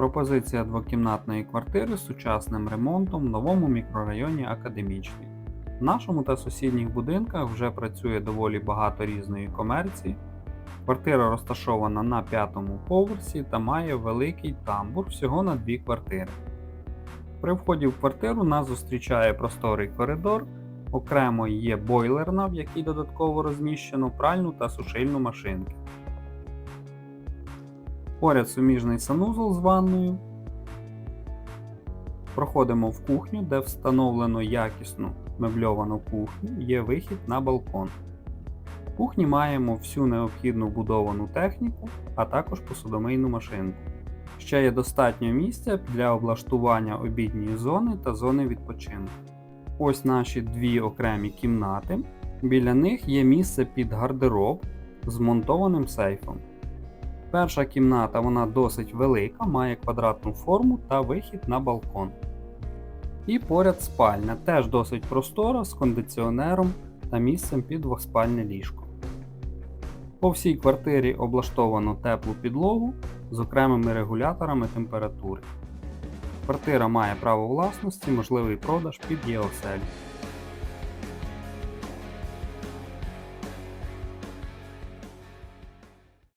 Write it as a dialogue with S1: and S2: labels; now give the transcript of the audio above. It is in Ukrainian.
S1: Пропозиція двокімнатної квартири з сучасним ремонтом в новому мікрорайоні Академічний. В нашому та сусідніх будинках вже працює доволі багато різної комерції. Квартира розташована на п'ятому поверсі та має великий тамбур всього на дві квартири. При вході в квартиру нас зустрічає просторий коридор, окремо є бойлерна, в якій додатково розміщено пральну та сушильну машинки. Поряд суміжний санузел з ванною. Проходимо в кухню, де встановлено якісну мебльовану кухню, є вихід на балкон. В кухні маємо всю необхідну вбудовану техніку, а також посудомийну машинку. Ще є достатньо місця для облаштування обідньої зони та зони відпочинку. Ось наші дві окремі кімнати. Біля них є місце під гардероб з монтованим сейфом. Перша кімната вона досить велика, має квадратну форму та вихід на балкон. І поряд спальня, теж досить простора з кондиціонером та місцем під двоспальне ліжко. По всій квартирі облаштовано теплу підлогу з окремими регуляторами температури. Квартира має право власності, можливий продаж під ЄОСЕЛЬ.